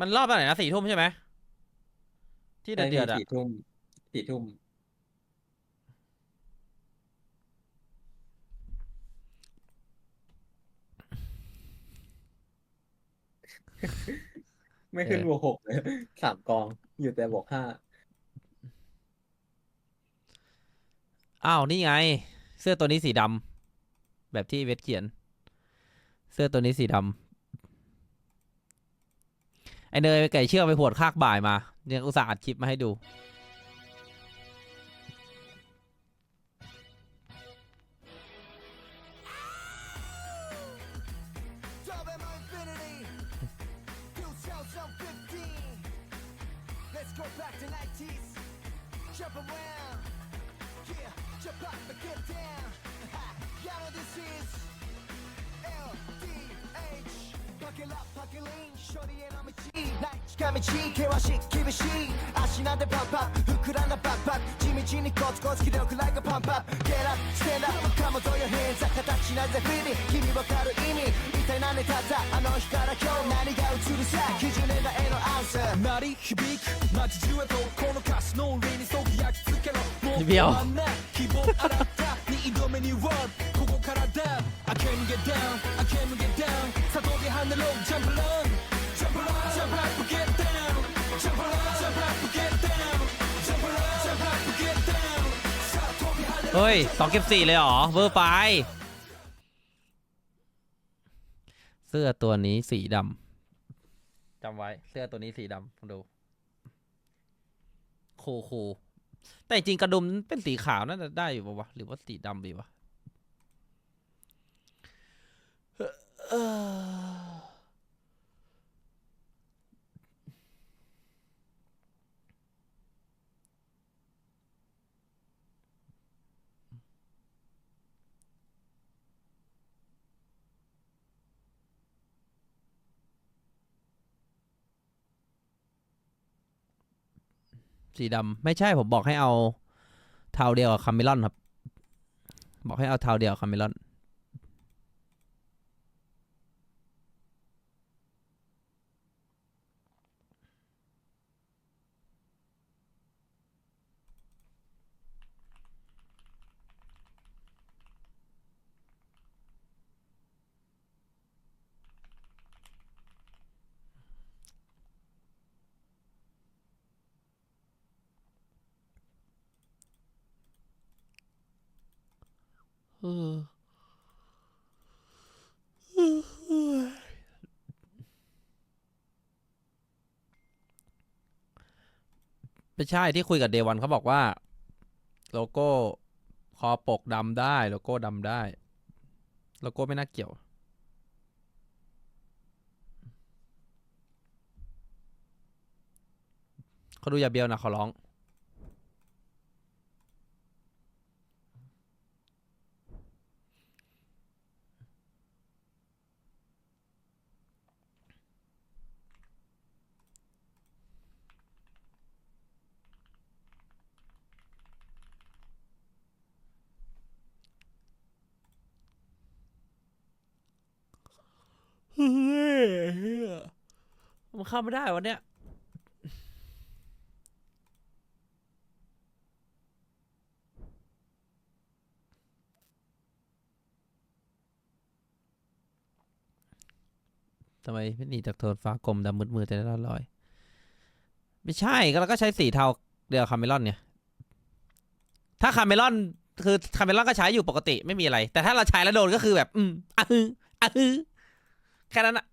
มันรอบอะไหนนะสี่ทุ่มใช่ไหมที่เดือดเดือดๆอะสี่ทุ่มสี่ทุ่มไม่ขึ้นบวกหกเลยสามกอง อยู่แต่บวกห้าอ้าว นี่ไง เสื้อตัวนี้สีดำแบบที่เวทเขียน เสื้อตัวนี้สีดำไอ เนยไปไก่เชือกไปผวดคากบ่ายมาเนี่ยอุตส่าห์อัดคลิปมาให้ดู Double infinity 2015 Let's go back to 90s Jump around Yeah, jump up and get down Y'all know this is LDH Buckle up, buckle in Shorty and I'm a G 近道険しい厳しい足なんでパンパンくらんだパッ地道にコツコツ気力ライクパンパン Get up, stand up かもどよ変さ形なぜフィ君わかる意味一体何でたあの日から今日何が映るさ90年代へのアンサー。鳴り響く街中へとこの歌詞の上にそぎ焼き付けろ。もう止まんない希望あらった二度目にワンここからだ I can't get down I can't get เฮ้ยสองเก็บสี่เลยเหรอเวอร์ไป เสื้อตัวนี้สีดำจำไว้เสื้อตัวนี้สีดำลองดูคูคูแต่จริงกระดุมเป็นสีขาวน่าจะได้อยู่ปะวะหรือว่าสีดำดีวะ สีดำไม่ใช่ผมบอกให้เอาเทาเดียวกับคาเมลอนครับ บอกให้เอาเทาเดียวกับคาเมลอน ไม่ใช่ที่คุยกับเดวันเขาบอกว่า โลโก้คอปกดำได้ โลโก้ดำได้ โลโก้ไม่น่าเกี่ยว เขาดูอย่าเบียวนะขอร้อง เฮ้ย มันเข้าไม่ได้วันเนี้ยทำไมไม่หนีจากโทนฟ้ากลมดำมืดมือแต่ละลอย ไม่ใช่ก็เราก็ใช้สีเทาเดียวคาเมลอนเนี่ยถ้าคาเมลอนคือคาเมลอนก็ใช้อยู่ปกติไม่มีอะไร แต่ถ้าเราใช้แล้วโดนก็คือแบบ อืมอะฮึอะฮึแค่นั้นอะ